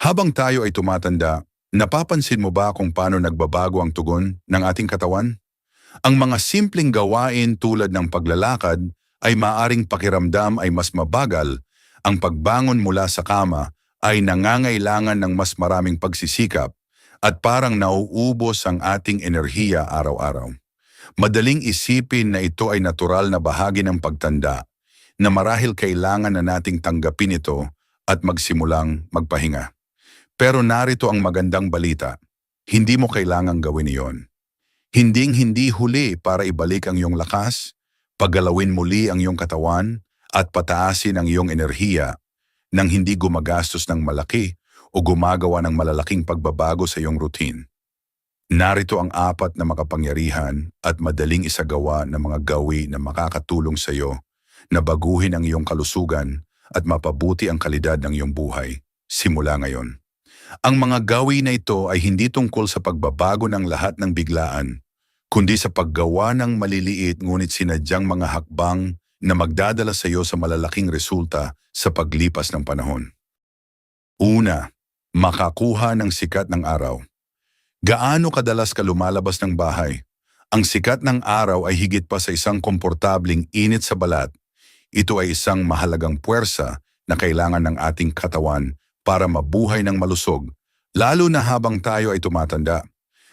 Habang tayo ay tumatanda, napapansin mo ba kung paano nagbabago ang tugon ng ating katawan? Ang mga simpleng gawain tulad ng paglalakad ay maaring pakiramdam ay mas mabagal, ang pagbangon mula sa kama ay nangangailangan ng mas maraming pagsisikap at parang nauubos ang ating enerhiya araw-araw. Madaling isipin na ito ay natural na bahagi ng pagtanda na marahil kailangan na nating tanggapin ito at magsimulang magpahinga. Pero narito ang magandang balita. Hindi mo kailangang gawin iyon. Hinding-hindi huli para ibalik ang iyong lakas, paggalawin muli ang iyong katawan, at pataasin ang iyong enerhiya nang hindi gumagastos ng malaki o gumagawa ng malalaking pagbabago sa iyong routine. Narito ang apat na makapangyarihan at madaling isagawa ng mga gawi na makakatulong sa iyo na baguhin ang iyong kalusugan at mapabuti ang kalidad ng iyong buhay simula ngayon. Ang mga gawi na ito ay hindi tungkol sa pagbabago ng lahat ng biglaan, kundi sa paggawa ng maliliit ngunit sinadyang mga hakbang na magdadala sa iyo sa malalaking resulta sa paglipas ng panahon. Una, makakuha ng sikat ng araw. Gaano kadalas ka lumalabas ng bahay? Ang sikat ng araw ay higit pa sa isang komportabling init sa balat. Ito ay isang mahalagang puwersa na kailangan ng ating katawan para mabuhay ng malusog, lalo na habang tayo ay tumatanda.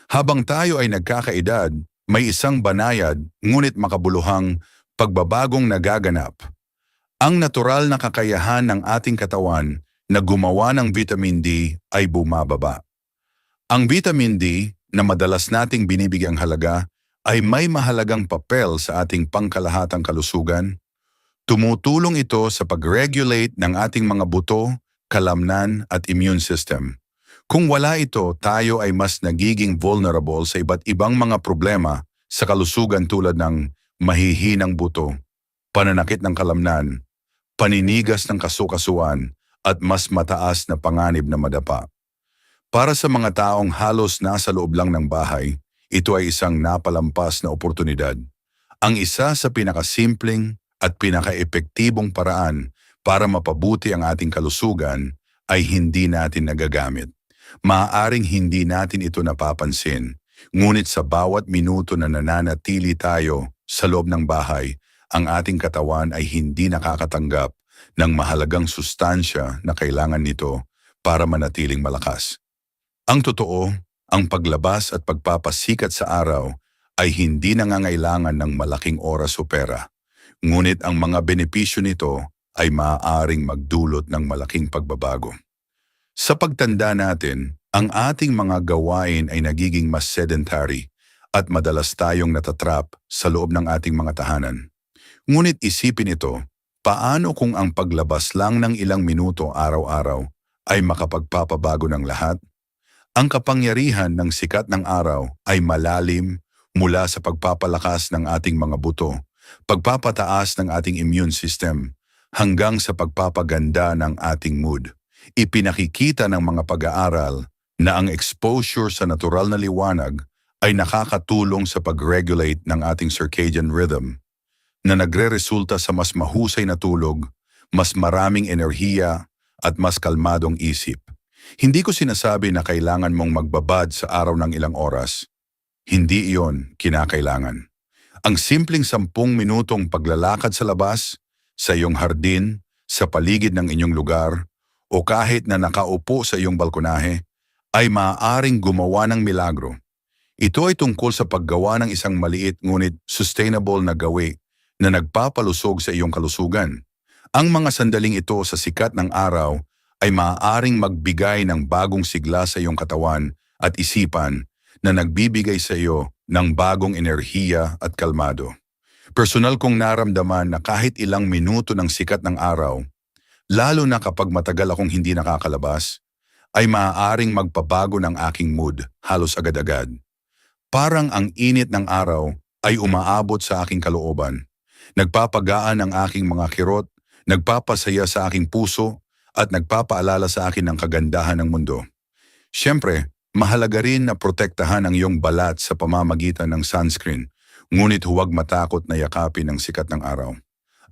Habang tayo ay nagkakaedad, may isang banayad ngunit makabuluhang pagbabagong nagaganap. Ang natural na kakayahan ng ating katawan na gumawa ng vitamin D ay bumababa. Ang vitamin D na madalas nating binibigyang halaga ay may mahalagang papel sa ating pangkalahatang kalusugan. Tumutulong ito sa pag-regulate ng ating mga buto, kalamnan at immune system. Kung wala ito, tayo ay mas nagiging vulnerable sa iba't ibang mga problema sa kalusugan tulad ng mahihinang buto, pananakit ng kalamnan, paninigas ng kasukasuan, at mas mataas na panganib na madapa. Para sa mga taong halos nasa loob lang ng bahay, ito ay isang napalampas na oportunidad. Ang isa sa pinakasimpleng at pinakaepektibong paraan para mapabuti ang ating kalusugan ay hindi natin nagagamit. Maaaring hindi natin ito napapansin, ngunit sa bawat minuto na nananatili tayo sa loob ng bahay, ang ating katawan ay hindi nakakatanggap ng mahalagang sustansya na kailangan nito para manatiling malakas. Ang totoo, ang paglabas at pagpapasikat sa araw ay hindi nangangailangan ng malaking oras o pera. Ngunit ang mga benepisyo nito ay maaaring magdulot ng malaking pagbabago. Sa pagtanda natin, ang ating mga gawain ay nagiging mas sedentary at madalas tayong natatrap sa loob ng ating mga tahanan. Ngunit isipin ito, paano kung ang paglabas lang ng ilang minuto araw-araw ay makapagpapabago ng lahat? Ang kapangyarihan ng sikat ng araw ay malalim mula sa pagpapalakas ng ating mga buto, pagpapataas ng ating immune system, hanggang sa pagpapaganda ng ating mood. Ipinakikita ng mga pag-aaral na ang exposure sa natural na liwanag ay nakakatulong sa pag-regulate ng ating circadian rhythm na nagre-resulta sa mas mahusay na tulog, mas maraming enerhiya at mas kalmadong isip. Hindi ko sinasabi na kailangan mong magbabad sa araw ng ilang oras. Hindi iyon kinakailangan. Ang simpleng sampung minutong paglalakad sa labas, sa iyong hardin, sa paligid ng inyong lugar, o kahit na nakaupo sa iyong balkonahe, ay maaaring gumawa ng milagro. Ito ay tungkol sa paggawa ng isang maliit ngunit sustainable na gawi na nagpapalusog sa iyong kalusugan. Ang mga sandaling ito sa sikat ng araw ay maaaring magbigay ng bagong sigla sa iyong katawan at isipan na nagbibigay sa iyo ng bagong enerhiya at kalmado. Personal kong naramdaman na kahit ilang minuto ng sikat ng araw, lalo na kapag matagal akong hindi nakakalabas, ay maaaring magpabago ng aking mood halos agad-agad. Parang ang init ng araw ay umaabot sa aking kalooban. Nagpapagaan ang aking mga kirot, nagpapasaya sa aking puso, at nagpapaalala sa akin ng kagandahan ng mundo. Siyempre, Mahalaga rin na protektahan ang iyong balat sa pamamagitan ng sunscreen, ngunit huwag matakot na yakapin ang sikat ng araw.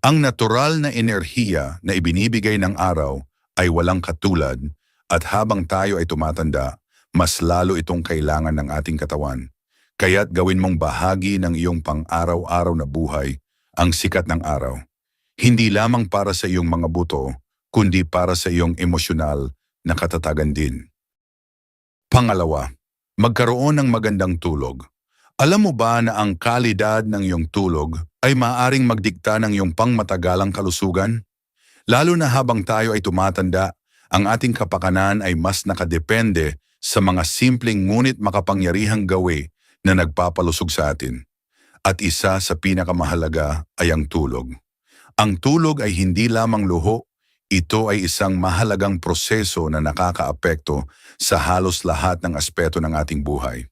Ang natural na enerhiya na ibinibigay ng araw ay walang katulad at habang tayo ay tumatanda, mas lalo itong kailangan ng ating katawan. Kaya't gawin mong bahagi ng iyong pang-araw-araw na buhay ang sikat ng araw. Hindi lamang para sa iyong mga buto, kundi para sa iyong emosyonal na katatagan din. Pangalawa, magkaroon ng magandang tulog. Alam mo ba na ang kalidad ng iyong tulog ay maaring magdikta ng iyong pangmatagalang kalusugan? Lalo na habang tayo ay tumatanda, ang ating kapakanan ay mas nakadepende sa mga simpleng ngunit makapangyarihang gawi na nagpapalusog sa atin. At isa sa pinakamahalaga ay ang tulog. Ang tulog ay hindi lamang luho, ito ay isang mahalagang proseso na nakakaapekto sa halos lahat ng aspeto ng ating buhay.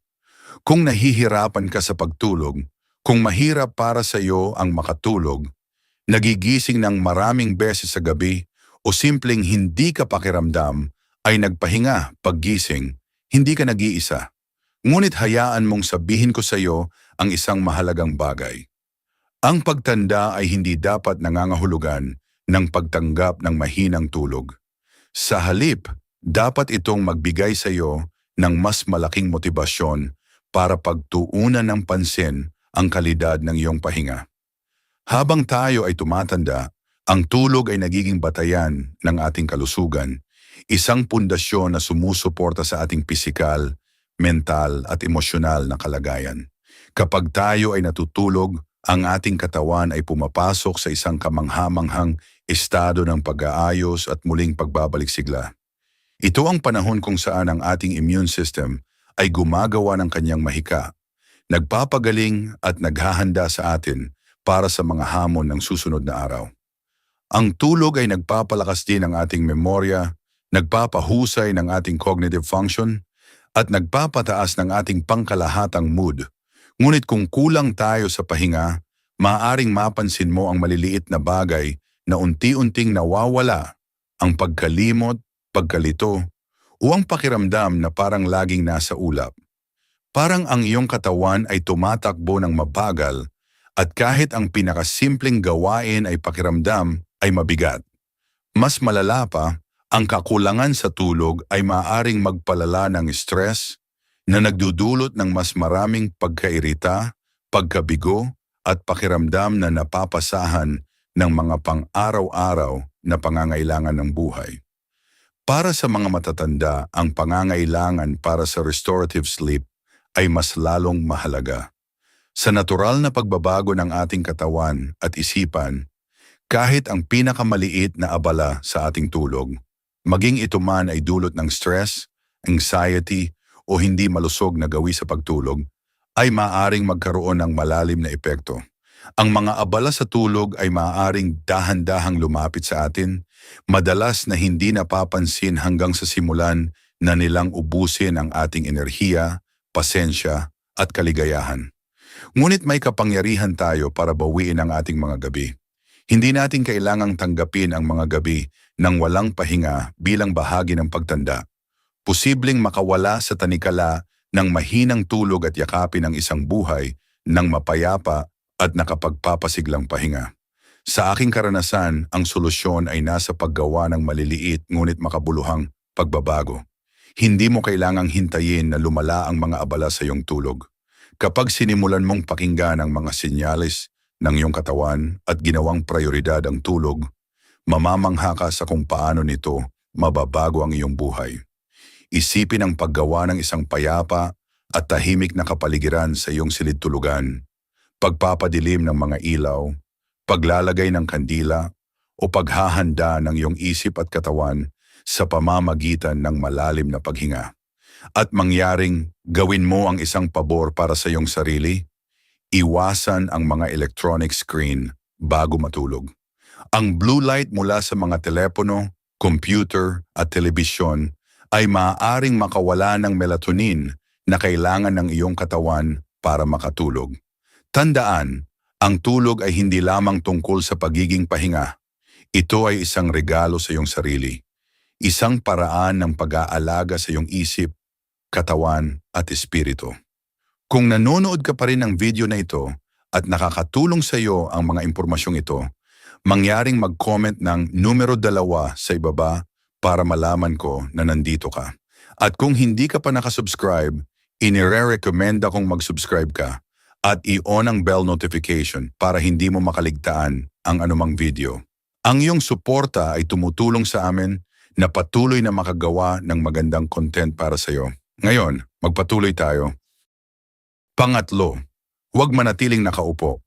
Kung nahihirapan ka sa pagtulog, kung mahirap para sa iyo ang makatulog, nagigising ng maraming beses sa gabi o simpleng hindi ka pakiramdam ay nagpahinga paggising, hindi ka nag-iisa. Ngunit hayaan mong sabihin ko sa iyo ang isang mahalagang bagay. Ang pagtanda ay hindi dapat nangangahulugan ng pagtanggap ng mahinang tulog. Sa halip, dapat itong magbigay sa iyo ng mas malaking motibasyon para pagtuunan ng pansin ang kalidad ng iyong pahinga. Habang tayo ay tumatanda, ang tulog ay nagiging batayan ng ating kalusugan, isang pundasyon na sumusuporta sa ating pisikal, mental at emosyonal na kalagayan. Kapag tayo ay natutulog, ang ating katawan ay pumapasok sa isang kamanghamanghang estado ng pag-aayos at muling pagbabalik sigla. Ito ang panahon kung saan ang ating immune system ay gumagawa ng kanyang mahika, nagpapagaling at naghahanda sa atin para sa mga hamon ng susunod na araw. Ang tulog ay nagpapalakas din ng ating memorya, nagpapahusay ng ating cognitive function, at nagpapataas ng ating pangkalahatang mood. Ngunit kung kulang tayo sa pahinga, maaaring mapansin mo ang maliliit na bagay na unti-unting nawawala ang pagkalimot, pagkalito, o ang pakiramdam na parang laging nasa ulap. Parang ang iyong katawan ay tumatakbo ng mabagal at kahit ang pinakasimpleng gawain ay pakiramdam ay mabigat. Mas malala pa, ang kakulangan sa tulog ay maaring magpalala ng stress na nagdudulot ng mas maraming pagkairita, pagkabigo at pakiramdam na napapasahan ng mga pang-araw-araw na pangangailangan ng buhay. Para sa mga matatanda, ang pangangailangan para sa restorative sleep ay mas lalong mahalaga. Sa natural na pagbabago ng ating katawan at isipan, kahit ang pinakamaliit na abala sa ating tulog, maging ito man ay dulot ng stress, anxiety o hindi malusog na gawi sa pagtulog, ay maaring magkaroon ng malalim na epekto. Ang mga abala sa tulog ay maaaring dahan-dahang lumapit sa atin, madalas na hindi napapansin hanggang sa simulan na nilang ubusin ang ating enerhiya, pasensya at kaligayahan. Ngunit may kapangyarihan tayo para bawiin ang ating mga gabi. Hindi natin kailangang tanggapin ang mga gabi ng walang pahinga bilang bahagi ng pagtanda. Posibleng makawala sa tanikala ng mahinang tulog at yakapin ang isang buhay ng mapayapa at nakapagpapasiglang pahinga. Sa aking karanasan, ang solusyon ay nasa paggawa ng maliliit ngunit makabuluhang pagbabago. Hindi mo kailangang hintayin na lumala ang mga abala sa iyong tulog. Kapag sinimulan mong pakinggan ang mga sinyalis ng iyong katawan at ginawang prioridad ang tulog, mamamangha ka sa kung paano nito mababago ang iyong buhay. Isipin ang paggawa ng isang payapa at tahimik na kapaligiran sa iyong silid tulugan pagpapadilim ng mga ilaw, paglalagay ng kandila, o paghahanda ng iyong isip at katawan sa pamamagitan ng malalim na paghinga. At mangyaring gawin mo ang isang pabor para sa iyong sarili, iwasan ang mga electronic screen bago matulog. Ang blue light mula sa mga telepono, computer at telebisyon ay maaaring makawala ng melatonin na kailangan ng iyong katawan para makatulog. Tandaan, ang tulog ay hindi lamang tungkol sa pagiging pahinga. Ito ay isang regalo sa iyong sarili. Isang paraan ng pag-aalaga sa iyong isip, katawan at espiritu. Kung nanonood ka pa rin ng video na ito at nakakatulong sa iyo ang mga impormasyong ito, mangyaring mag-comment ng numero dalawa sa ibaba para malaman ko na nandito ka. At kung hindi ka pa nakasubscribe, inire-recommend akong mag-subscribe ka at i-on ang bell notification para hindi mo makaligtaan ang anumang video. Ang iyong suporta ay tumutulong sa amin na patuloy na makagawa ng magandang content para sa iyo. Ngayon, magpatuloy tayo. Pangatlo, huwag manatiling nakaupo.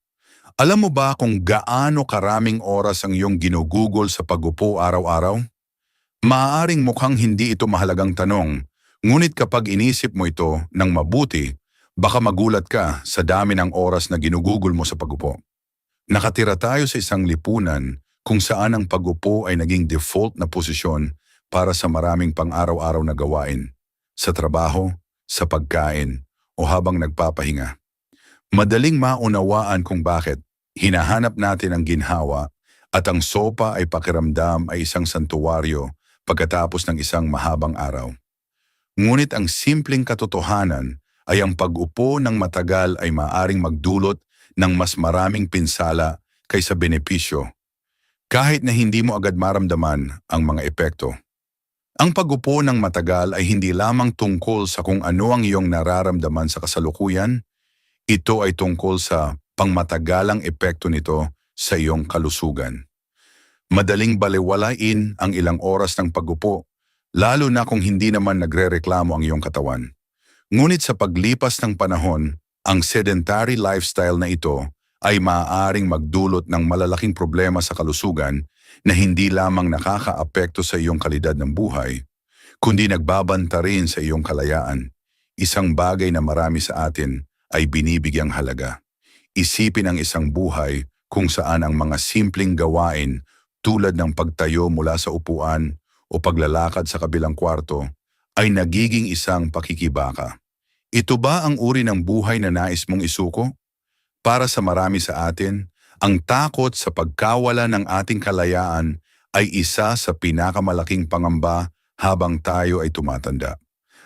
Alam mo ba kung gaano karaming oras ang iyong ginugugol sa pagupo araw-araw? Maaaring mukhang hindi ito mahalagang tanong, ngunit kapag inisip mo ito ng mabuti, baka magulat ka sa dami ng oras na ginugugol mo sa pagupo. Nakatira tayo sa isang lipunan kung saan ang pagupo ay naging default na posisyon para sa maraming pang-araw-araw na gawain, sa trabaho, sa pagkain, o habang nagpapahinga. Madaling maunawaan kung bakit hinahanap natin ang ginhawa at ang sopa ay pakiramdam ay isang santuwaryo pagkatapos ng isang mahabang araw. Ngunit ang simpleng katotohanan ay ang pag-upo ng matagal ay maaring magdulot ng mas maraming pinsala kaysa benepisyo, kahit na hindi mo agad maramdaman ang mga epekto. Ang pag-upo ng matagal ay hindi lamang tungkol sa kung ano ang iyong nararamdaman sa kasalukuyan, ito ay tungkol sa pangmatagalang epekto nito sa iyong kalusugan. Madaling baliwalain ang ilang oras ng pag-upo, lalo na kung hindi naman nagre-reklamo ang iyong katawan. Ngunit sa paglipas ng panahon, ang sedentary lifestyle na ito ay maaaring magdulot ng malalaking problema sa kalusugan na hindi lamang nakakaapekto sa iyong kalidad ng buhay, kundi nagbabanta rin sa iyong kalayaan. Isang bagay na marami sa atin ay binibigyang halaga. Isipin ang isang buhay kung saan ang mga simpleng gawain tulad ng pagtayo mula sa upuan o paglalakad sa kabilang kwarto ay nagiging isang pakikibaka. Ito ba ang uri ng buhay na nais mong isuko? Para sa marami sa atin, ang takot sa pagkawala ng ating kalayaan ay isa sa pinakamalaking pangamba habang tayo ay tumatanda.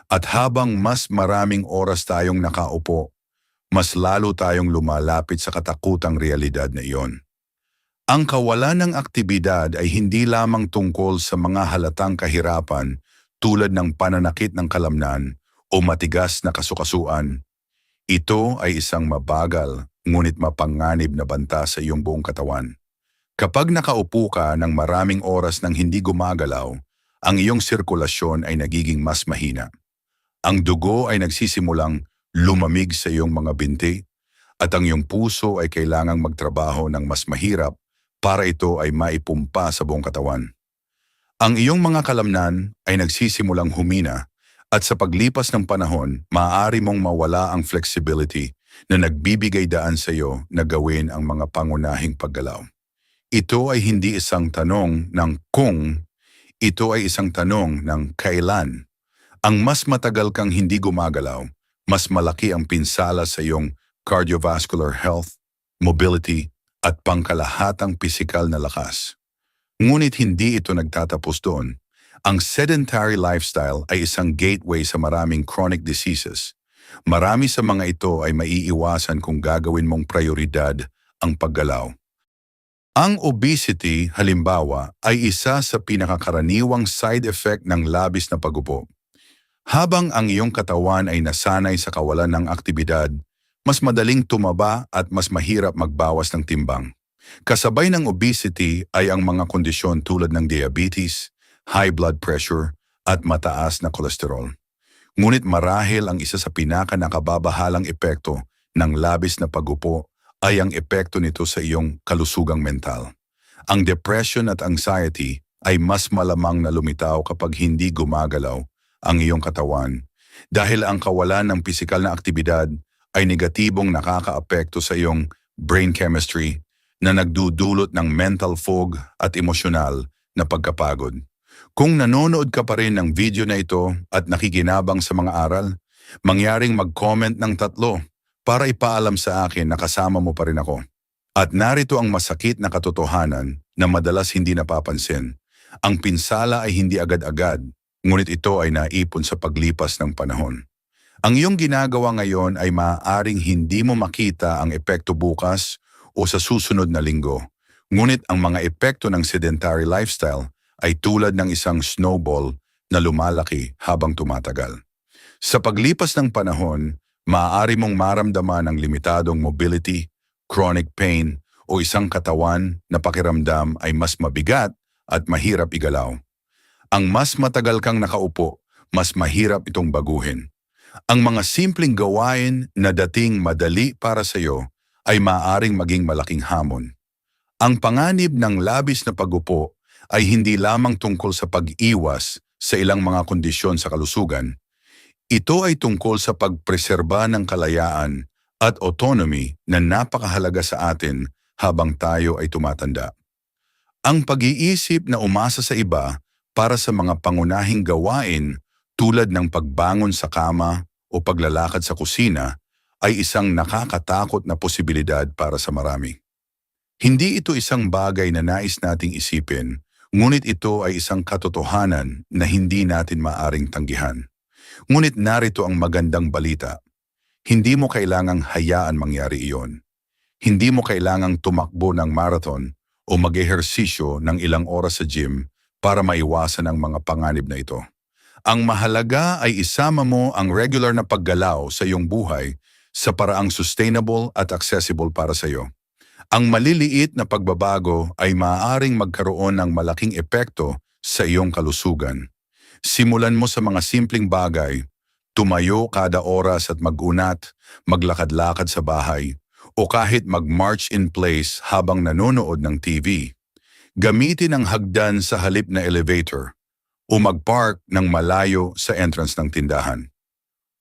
At habang mas maraming oras tayong nakaupo, mas lalo tayong lumalapit sa katakutang realidad na iyon. Ang kawalan ng aktibidad ay hindi lamang tungkol sa mga halatang kahirapan tulad ng pananakit ng kalamnan o matigas na kasukasuan. Ito ay isang mabagal ngunit mapanganib na banta sa iyong buong katawan. Kapag nakaupo ka ng maraming oras nang hindi gumagalaw, ang iyong sirkulasyon ay nagiging mas mahina. Ang dugo ay nagsisimulang lumamig sa iyong mga binti at ang iyong puso ay kailangang magtrabaho ng mas mahirap para ito ay maipumpa sa buong katawan. Ang iyong mga kalamnan ay nagsisimulang humina at sa paglipas ng panahon, maaari mong mawala ang flexibility na nagbibigay daan sa iyo na gawin ang mga pangunahing paggalaw. Ito ay hindi isang tanong ng kung, ito ay isang tanong ng kailan. Ang mas matagal kang hindi gumagalaw, mas malaki ang pinsala sa iyong cardiovascular health, mobility, at pangkalahatang pisikal na lakas. Ngunit hindi ito nagtatapos doon. Ang sedentary lifestyle ay isang gateway sa maraming chronic diseases. Marami sa mga ito ay maiiwasan kung gagawin mong prioridad ang paggalaw. Ang obesity, halimbawa, ay isa sa pinakakaraniwang side effect ng labis na pagupo. Habang ang iyong katawan ay nasanay sa kawalan ng aktibidad, mas madaling tumaba at mas mahirap magbawas ng timbang. Kasabay ng obesity ay ang mga kondisyon tulad ng diabetes, high blood pressure, at mataas na kolesterol. Ngunit marahil ang isa sa pinaka nakababahalang epekto ng labis na pagupo ay ang epekto nito sa iyong kalusugang mental. Ang depression at anxiety ay mas malamang na lumitaw kapag hindi gumagalaw ang iyong katawan dahil ang kawalan ng pisikal na aktibidad ay negatibong nakakaapekto sa iyong brain chemistry na nagdudulot ng mental fog at emosyonal na pagkapagod. Kung nanonood ka pa rin ng video na ito at nakikinabang sa mga aral, mangyaring mag-comment ng tatlo para ipaalam sa akin na kasama mo pa rin ako. At narito ang masakit na katotohanan na madalas hindi napapansin. Ang pinsala ay hindi agad-agad, ngunit ito ay naipon sa paglipas ng panahon. Ang iyong ginagawa ngayon ay maaaring hindi mo makita ang epekto bukas o sa susunod na linggo. Ngunit ang mga epekto ng sedentary lifestyle ay tulad ng isang snowball na lumalaki habang tumatagal. Sa paglipas ng panahon, maaari mong maramdaman ang limitadong mobility, chronic pain, o isang katawan na pakiramdam ay mas mabigat at mahirap igalaw. Ang mas matagal kang nakaupo, mas mahirap itong baguhin. Ang mga simpleng gawain na dating madali para sa iyo ay maaring maging malaking hamon. Ang panganib ng labis na pagupo ay hindi lamang tungkol sa pag-iwas sa ilang mga kondisyon sa kalusugan. Ito ay tungkol sa pagpreserba ng kalayaan at autonomy na napakahalaga sa atin habang tayo ay tumatanda. Ang pag-iisip na umasa sa iba para sa mga pangunahing gawain tulad ng pagbangon sa kama o paglalakad sa kusina ay isang nakakatakot na posibilidad para sa marami. Hindi ito isang bagay na nais nating isipin, ngunit ito ay isang katotohanan na hindi natin maaring tanggihan. Ngunit narito ang magandang balita. Hindi mo kailangang hayaan mangyari iyon. Hindi mo kailangang tumakbo ng marathon o mag-ehersisyo ng ilang oras sa gym para maiwasan ang mga panganib na ito. Ang mahalaga ay isama mo ang regular na paggalaw sa iyong buhay sa paraang sustainable at accessible para sa iyo. Ang maliliit na pagbabago ay maaaring magkaroon ng malaking epekto sa iyong kalusugan. Simulan mo sa mga simpleng bagay, tumayo kada oras at magunat, maglakad-lakad sa bahay, o kahit mag-march in place habang nanonood ng TV. Gamitin ang hagdan sa halip na elevator o mag-park ng malayo sa entrance ng tindahan.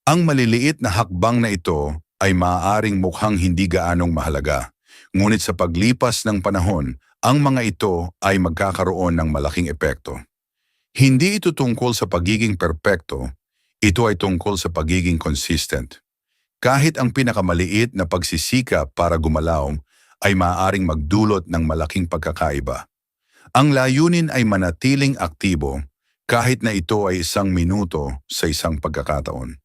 Ang maliliit na hakbang na ito ay maaaring mukhang hindi gaanong mahalaga, ngunit sa paglipas ng panahon, ang mga ito ay magkakaroon ng malaking epekto. Hindi ito tungkol sa pagiging perpekto, ito ay tungkol sa pagiging consistent. Kahit ang pinakamaliit na pagsisikap para gumalaw ay maaaring magdulot ng malaking pagkakaiba. Ang layunin ay manatiling aktibo kahit na ito ay isang minuto sa isang pagkakataon.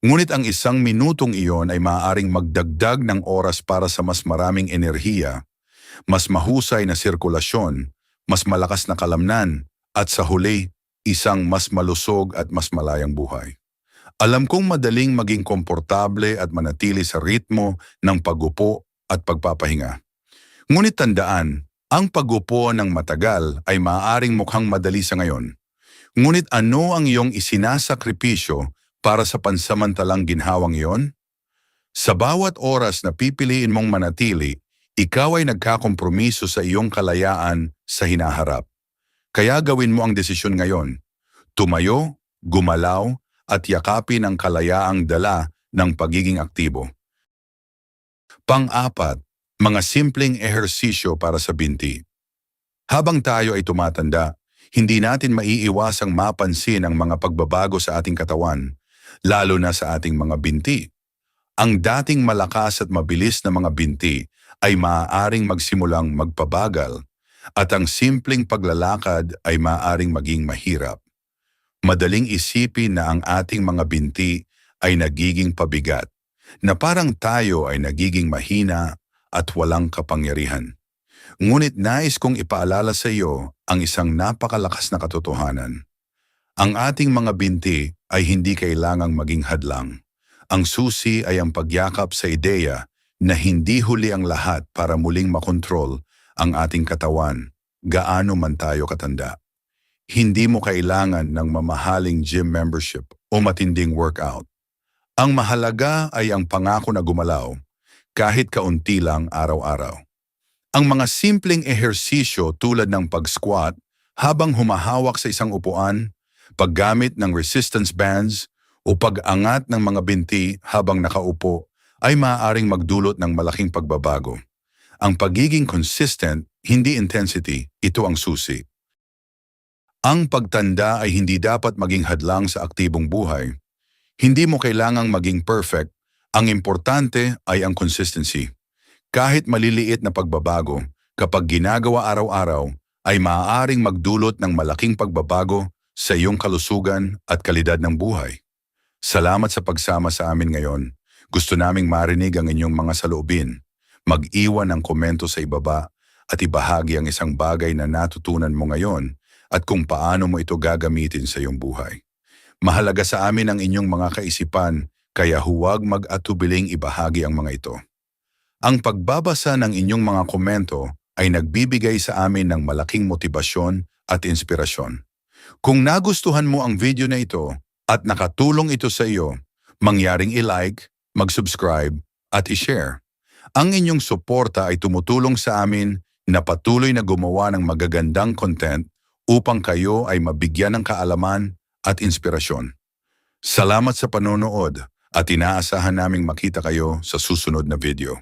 Ngunit ang isang minutong iyon ay maaaring magdagdag ng oras para sa mas maraming enerhiya, mas mahusay na sirkulasyon, mas malakas na kalamnan, at sa huli, isang mas malusog at mas malayang buhay. Alam kong madaling maging komportable at manatili sa ritmo ng pagupo at pagpapahinga. Ngunit tandaan, ang pagupo ng matagal ay maaaring mukhang madali sa ngayon. Ngunit ano ang iyong isinasakripisyo para sa pansamantalang ginhawang iyon? Sa bawat oras na pipiliin mong manatili, ikaw ay nagkakompromiso sa iyong kalayaan sa hinaharap. Kaya gawin mo ang desisyon ngayon. Tumayo, gumalaw, at yakapin ang kalayaang dala ng pagiging aktibo. Pang-apat, mga simpleng ehersisyo para sa binti. Habang tayo ay tumatanda, hindi natin maiiwasang mapansin ang mga pagbabago sa ating katawan, lalo na sa ating mga binti. Ang dating malakas at mabilis na mga binti ay maaaring magsimulang magpabagal at ang simpleng paglalakad ay maaaring maging mahirap. Madaling isipin na ang ating mga binti ay nagiging pabigat, na parang tayo ay nagiging mahina at walang kapangyarihan. Ngunit nais kong ipaalala sa iyo ang isang napakalakas na katotohanan. Ang ating mga binti ay hindi kailangang maging hadlang. Ang susi ay ang pagyakap sa ideya na hindi huli ang lahat para muling makontrol ang ating katawan, gaano man tayo katanda. Hindi mo kailangan ng mamahaling gym membership o matinding workout. Ang mahalaga ay ang pangako na gumalaw, kahit kaunti lang araw-araw. Ang mga simpleng ehersisyo tulad ng pag-squat habang humahawak sa isang upuan, paggamit ng resistance bands, o pag-angat ng mga binti habang nakaupo ay maaaring magdulot ng malaking pagbabago. Ang pagiging consistent, hindi intensity, ito ang susi. Ang pagtanda ay hindi dapat maging hadlang sa aktibong buhay. Hindi mo kailangang maging perfect. Ang importante ay ang consistency. Kahit maliliit na pagbabago, kapag ginagawa araw-araw, ay maaaring magdulot ng malaking pagbabago sa iyong kalusugan at kalidad ng buhay. Salamat sa pagsama sa amin ngayon. Gusto naming marinig ang inyong mga saloobin. Mag-iwan ng komento sa ibaba at ibahagi ang isang bagay na natutunan mo ngayon at kung paano mo ito gagamitin sa iyong buhay. Mahalaga sa amin ang inyong mga kaisipan kaya huwag mag-atubiling ibahagi ang mga ito. Ang pagbabasa ng inyong mga komento ay nagbibigay sa amin ng malaking motibasyon at inspirasyon. Kung nagustuhan mo ang video na ito at nakatulong ito sa iyo, mangyaring i-like, mag-subscribe at i-share. Ang inyong suporta ay tumutulong sa amin na patuloy na gumawa ng magagandang content upang kayo ay mabigyan ng kaalaman at inspirasyon. Salamat sa panonood at inaasahan naming makita kayo sa susunod na video.